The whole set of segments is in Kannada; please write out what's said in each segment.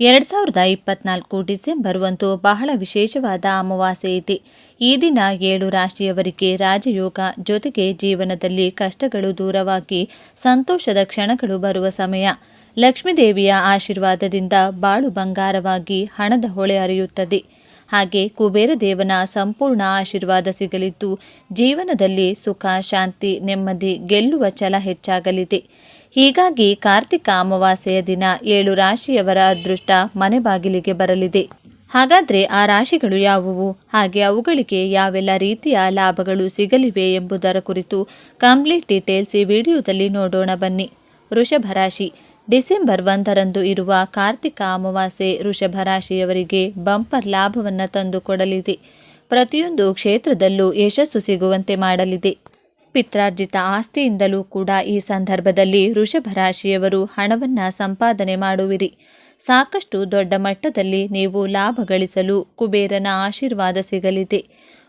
ಎರಡು ಸಾವಿರದ ಇಪ್ಪತ್ನಾಲ್ಕು ಡಿಸೆಂಬರ್ ಒಂದು ಬಹಳ ವಿಶೇಷವಾದ ಅಮಾವಾಸ್ಯೆ ಇದೆ. ಈ ದಿನ ಏಳು ರಾಶಿಯವರಿಗೆ ರಾಜಯೋಗ ಜೊತೆಗೆ ಜೀವನದಲ್ಲಿ ಕಷ್ಟಗಳು ದೂರವಾಗಿ ಸಂತೋಷದ ಕ್ಷಣಗಳು ಬರುವ ಸಮಯ. ಲಕ್ಷ್ಮೀದೇವಿಯ ಆಶೀರ್ವಾದದಿಂದ ಬಾಳು ಬಂಗಾರವಾಗಿ ಹಣದ ಹೊಳೆ ಹರಿಯುತ್ತದೆ ಹಾಗೆ ಕುಬೇರ ದೇವನ ಸಂಪೂರ್ಣ ಆಶೀರ್ವಾದ ಸಿಗಲಿದ್ದು, ಜೀವನದಲ್ಲಿ ಸುಖ, ಶಾಂತಿ, ನೆಮ್ಮದಿ ಗೆಲ್ಲುವ ಛಲ ಹೆಚ್ಚಾಗಲಿದೆ. ಹೀಗಾಗಿ ಕಾರ್ತಿಕ ಅಮಾವಾಸ್ಯೆಯ ದಿನ ಏಳು ರಾಶಿಯವರ ಅದೃಷ್ಟ ಮನೆ ಬಾಗಿಲಿಗೆ ಬರಲಿದೆ. ಹಾಗಾದರೆ ಆ ರಾಶಿಗಳು ಯಾವುವು? ಹಾಗೆ ಅವುಗಳಿಗೆ ಯಾವೆಲ್ಲ ರೀತಿಯ ಲಾಭಗಳು ಸಿಗಲಿವೆ ಎಂಬುದರ ಕುರಿತು ಕಂಪ್ಲೀಟ್ ಡೀಟೇಲ್ಸ್ ಈ ವಿಡಿಯೋದಲ್ಲಿ ನೋಡೋಣ ಬನ್ನಿ. ವೃಷಭ ರಾಶಿ. ಡಿಸೆಂಬರ್ ಒಂದರಂದು ಇರುವ ಕಾರ್ತಿಕ ಅಮಾವಾಸ್ಯೆ ವೃಷಭ ರಾಶಿಯವರಿಗೆ ಬಂಪರ್ ಲಾಭವನ್ನು ತಂದುಕೊಡಲಿದೆ ಪ್ರತಿಯೊಂದು ಕ್ಷೇತ್ರದಲ್ಲೂ ಯಶಸ್ಸು ಸಿಗುವಂತೆ ಮಾಡಲಿದೆ. ಪಿತ್ರಾರ್ಜಿತ ಆಸ್ತಿಯಿಂದಲೂ ಕೂಡ ಈ ಸಂದರ್ಭದಲ್ಲಿ ವೃಷಭ ರಾಶಿಯವರು ಹಣವನ್ನು ಸಂಪಾದನೆ ಮಾಡುವಿರಿ. ಸಾಕಷ್ಟು ದೊಡ್ಡ ಮಟ್ಟದಲ್ಲಿ ನೀವು ಲಾಭ ಗಳಿಸಲು ಕುಬೇರನ ಆಶೀರ್ವಾದ ಸಿಗಲಿದೆ.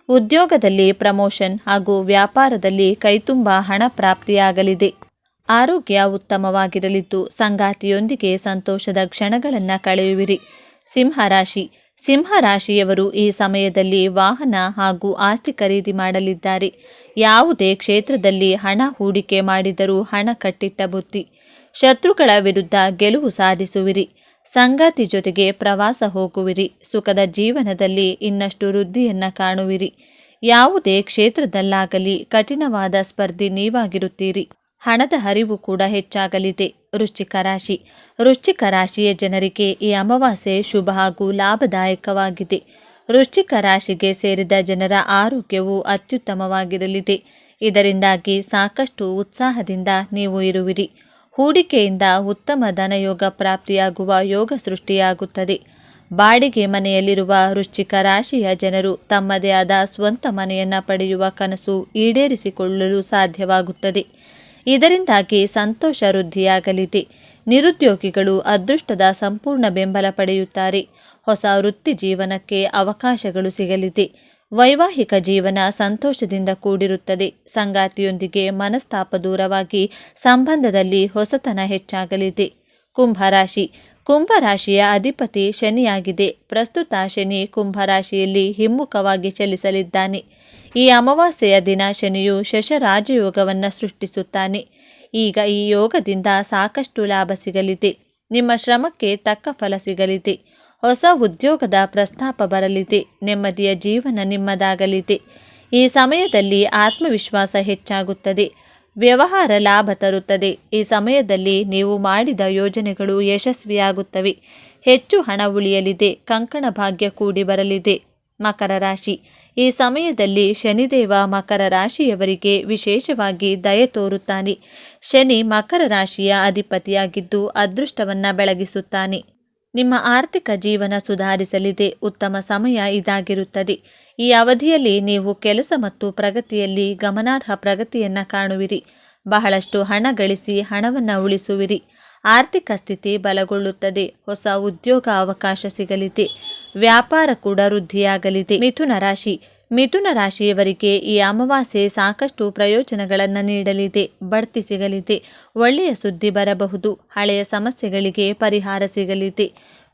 ಉದ್ಯೋಗದಲ್ಲಿ ಪ್ರಮೋಷನ್ ಹಾಗೂ ವ್ಯಾಪಾರದಲ್ಲಿ ಕೈತುಂಬ ಹಣ ಪ್ರಾಪ್ತಿಯಾಗಲಿದೆ. ಆರೋಗ್ಯ ಉತ್ತಮವಾಗಿರಲಿದ್ದು ಸಂಗಾತಿಯೊಂದಿಗೆ ಸಂತೋಷದ ಕ್ಷಣಗಳನ್ನು ಕಳೆಯುವಿರಿ. ಸಿಂಹರಾಶಿ ಸಿಂಹರಾಶಿಯವರು ಈ ಸಮಯದಲ್ಲಿ ವಾಹನ ಹಾಗೂ ಆಸ್ತಿ ಖರೀದಿ ಮಾಡಲಿದ್ದಾರೆ. ಯಾವುದೇ ಕ್ಷೇತ್ರದಲ್ಲಿ ಹಣ ಹೂಡಿಕೆ ಮಾಡಿದರೂ ಹಣ ಕಟ್ಟಿಟ್ಟ ಬುತ್ತಿ ಶತ್ರುಗಳ ವಿರುದ್ಧ ಗೆಲುವು ಸಾಧಿಸುವಿರಿ. ಸಂಗಾತಿ ಜೊತೆಗೆ ಪ್ರವಾಸ ಹೋಗುವಿರಿ. ಸುಖದ ಜೀವನದಲ್ಲಿ ಇನ್ನಷ್ಟು ವೃದ್ಧಿಯನ್ನು ಕಾಣುವಿರಿ. ಯಾವುದೇ ಕ್ಷೇತ್ರದಲ್ಲಾಗಲಿ ಕಠಿಣವಾದ ಸ್ಪರ್ಧಿ ನೀವಾಗಿರುತ್ತೀರಿ. ಹಣದ ಹರಿವು ಕೂಡ ಹೆಚ್ಚಾಗಲಿದೆ. ವೃಶ್ಚಿಕ ರಾಶಿ. ವೃಶ್ಚಿಕ ರಾಶಿಯ ಜನರಿಗೆ ಈ ಅಮಾವಾಸ್ಯೆ ಶುಭ ಹಾಗೂ ಲಾಭದಾಯಕವಾಗಿದೆ. ವೃಶ್ಚಿಕ ರಾಶಿಗೆ ಸೇರಿದ ಜನರ ಆರೋಗ್ಯವು ಅತ್ಯುತ್ತಮವಾಗಿರಲಿದೆ. ಇದರಿಂದಾಗಿ ಸಾಕಷ್ಟು ಉತ್ಸಾಹದಿಂದ ನೀವು ಇರುವಿರಿ. ಹೂಡಿಕೆಯಿಂದ ಉತ್ತಮ ಧನಯೋಗ ಪ್ರಾಪ್ತಿಯಾಗುವ ಯೋಗ ಸೃಷ್ಟಿಯಾಗುತ್ತದೆ. ಬಾಡಿಗೆ ಮನೆಯಲ್ಲಿರುವ ವೃಶ್ಚಿಕ ರಾಶಿಯ ಜನರು ತಮ್ಮದೇ ಆದ ಸ್ವಂತ ಮನೆಯನ್ನು ಪಡೆಯುವ ಕನಸು ಈಡೇರಿಸಿಕೊಳ್ಳಲು ಸಾಧ್ಯವಾಗುತ್ತದೆ. ಇದರಿಂದಾಗಿ ಸಂತೋಷ ವೃದ್ಧಿಯಾಗಲಿದೆ. ನಿರುದ್ಯೋಗಿಗಳು ಅದೃಷ್ಟದ ಸಂಪೂರ್ಣ ಬೆಂಬಲ ಪಡೆಯುತ್ತಾರೆ. ಹೊಸ ವೃತ್ತಿ ಜೀವನಕ್ಕೆ ಅವಕಾಶಗಳು ಸಿಗಲಿದೆ. ವೈವಾಹಿಕ ಜೀವನ ಸಂತೋಷದಿಂದ ಕೂಡಿರುತ್ತದೆ. ಸಂಗಾತಿಯೊಂದಿಗೆ ಮನಸ್ತಾಪ ದೂರವಾಗಿ ಸಂಬಂಧದಲ್ಲಿ ಹೊಸತನ ಹೆಚ್ಚಾಗಲಿದೆ. ಕುಂಭರಾಶಿ ಕುಂಭರಾಶಿಯ ಅಧಿಪತಿ ಶನಿಯಾಗಿದೆ. ಪ್ರಸ್ತುತ ಶನಿ ಕುಂಭರಾಶಿಯಲ್ಲಿ ಹಿಮ್ಮುಖವಾಗಿ ಚಲಿಸಲಿದ್ದಾನೆ. ಈ ಅಮಾವಾಸ್ಯೆಯ ದಿನ ಶನಿಯು ಶಶರಾಜಯೋಗವನ್ನು ಸೃಷ್ಟಿಸುತ್ತಾನೆ. ಈಗ ಈ ಯೋಗದಿಂದ ಸಾಕಷ್ಟು ಲಾಭ ಸಿಗಲಿದೆ. ನಿಮ್ಮ ಶ್ರಮಕ್ಕೆ ತಕ್ಕ ಫಲ ಸಿಗಲಿದೆ. ಹೊಸ ಉದ್ಯೋಗದ ಪ್ರಸ್ತಾಪ ಬರಲಿದೆ. ನೆಮ್ಮದಿಯ ಜೀವನ ನಿಮ್ಮದಾಗಲಿದೆ. ಈ ಸಮಯದಲ್ಲಿ ಆತ್ಮವಿಶ್ವಾಸ ಹೆಚ್ಚಾಗುತ್ತದೆ. ವ್ಯವಹಾರ ಲಾಭ ತರುತ್ತದೆ. ಈ ಸಮಯದಲ್ಲಿ ನೀವು ಮಾಡಿದ ಯೋಜನೆಗಳು ಯಶಸ್ವಿಯಾಗುತ್ತವೆ. ಹೆಚ್ಚು ಹಣ ಉಳಿಯಲಿದೆ. ಕಂಕಣ ಭಾಗ್ಯ ಕೂಡಿ ಬರಲಿದೆ. ಮಕರ ರಾಶಿ. ಈ ಸಮಯದಲ್ಲಿ ಶನಿದೇವ ಮಕರ ರಾಶಿಯವರಿಗೆ ವಿಶೇಷವಾಗಿ ದಯೆ ತೋರುತ್ತಾನೆ. ಶನಿ ಮಕರ ರಾಶಿಯ ಅಧಿಪತಿಯಾಗಿದ್ದು ಅದೃಷ್ಟವನ್ನು ಬೆಳಗಿಸುತ್ತಾನೆ. ನಿಮ್ಮ ಆರ್ಥಿಕ ಜೀವನ ಸುಧಾರಿಸಲಿದೆ, ಉತ್ತಮ ಸಮಯ ಇದಾಗಿರುತ್ತದೆ. ಈ ಅವಧಿಯಲ್ಲಿ ನೀವು ಕೆಲಸ ಮತ್ತು ಪ್ರಗತಿಯಲ್ಲಿ ಗಮನಾರ್ಹ ಪ್ರಗತಿಯನ್ನು ಕಾಣುವಿರಿ. ಬಹಳಷ್ಟು ಹಣ ಗಳಿಸಿ ಹಣವನ್ನು ಉಳಿಸುವಿರಿ. ಆರ್ಥಿಕ ಸ್ಥಿತಿ ಬಲಗೊಳ್ಳುತ್ತದೆ. ಹೊಸ ಉದ್ಯೋಗ ಅವಕಾಶ ಸಿಗಲಿದೆ. ವ್ಯಾಪಾರ ಕೂಡ ವೃದ್ಧಿಯಾಗಲಿದೆ. ಮಿಥುನ ರಾಶಿ. ಮಿಥುನ ರಾಶಿಯವರಿಗೆ ಈ ಅಮಾವಾಸ್ಯೆ ಸಾಕಷ್ಟು ಪ್ರಯೋಜನಗಳನ್ನು ನೀಡಲಿದೆ. ಬಡ್ತಿ ಸಿಗಲಿದೆ. ಒಳ್ಳೆಯ ಸುದ್ದಿ ಬರಬಹುದು. ಹಳೆಯ ಸಮಸ್ಯೆಗಳಿಗೆ ಪರಿಹಾರ ಸಿಗಲಿದೆ.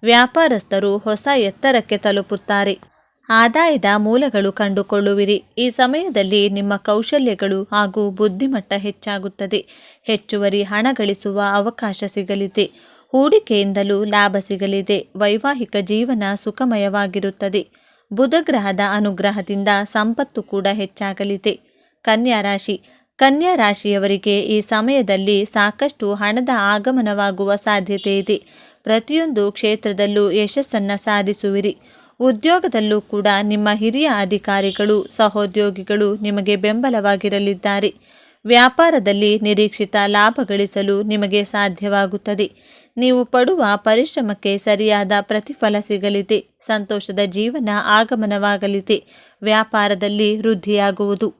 ವ್ಯಾಪಾರಸ್ಥರು ಹೊಸ ಎತ್ತರಕ್ಕೆ ತಲುಪುತ್ತಾರೆ. ಆದಾಯದ ಮೂಲಗಳು ಕಂಡುಕೊಳ್ಳುವಿರಿ. ಈ ಸಮಯದಲ್ಲಿ ನಿಮ್ಮ ಕೌಶಲ್ಯಗಳು ಹಾಗೂ ಬುದ್ಧಿಮಟ್ಟ ಹೆಚ್ಚಾಗುತ್ತದೆ. ಹೆಚ್ಚುವರಿ ಹಣ ಗಳಿಸುವ ಅವಕಾಶ ಸಿಗಲಿದೆ. ಹೂಡಿಕೆಯಿಂದಲೂ ಲಾಭ ಸಿಗಲಿದೆ. ವೈವಾಹಿಕ ಜೀವನ ಸುಖಮಯವಾಗಿರುತ್ತದೆ. ಬುಧಗ್ರಹದ ಅನುಗ್ರಹದಿಂದ ಸಂಪತ್ತು ಕೂಡ ಹೆಚ್ಚಾಗಲಿದೆ. ಕನ್ಯಾ ರಾಶಿ. ಕನ್ಯಾ ರಾಶಿಯವರಿಗೆ ಈ ಸಮಯದಲ್ಲಿ ಸಾಕಷ್ಟು ಹಣದ ಆಗಮನವಾಗುವ ಸಾಧ್ಯತೆ ಇದೆ. ಪ್ರತಿಯೊಂದು ಕ್ಷೇತ್ರದಲ್ಲೂ ಯಶಸ್ಸನ್ನು ಸಾಧಿಸುವಿರಿ. ಉದ್ಯೋಗದಲ್ಲೂ ಕೂಡ ನಿಮ್ಮ ಹಿರಿಯ ಅಧಿಕಾರಿಗಳು, ಸಹೋದ್ಯೋಗಿಗಳು ನಿಮಗೆ ಬೆಂಬಲವಾಗಿರಲಿದ್ದಾರೆ. ವ್ಯಾಪಾರದಲ್ಲಿ ನಿರೀಕ್ಷಿತ ಲಾಭ ಗಳಿಸಲು ನಿಮಗೆ ಸಾಧ್ಯವಾಗುತ್ತದೆ. ನೀವು ಪಡುವ ಪರಿಶ್ರಮಕ್ಕೆ ಸರಿಯಾದ ಪ್ರತಿಫಲ ಸಿಗಲಿದೆ. ಸಂತೋಷದ ಜೀವನ ಆಗಮನವಾಗಲಿದೆ. ವ್ಯಾಪಾರದಲ್ಲಿ ವೃದ್ಧಿಯಾಗುವುದು.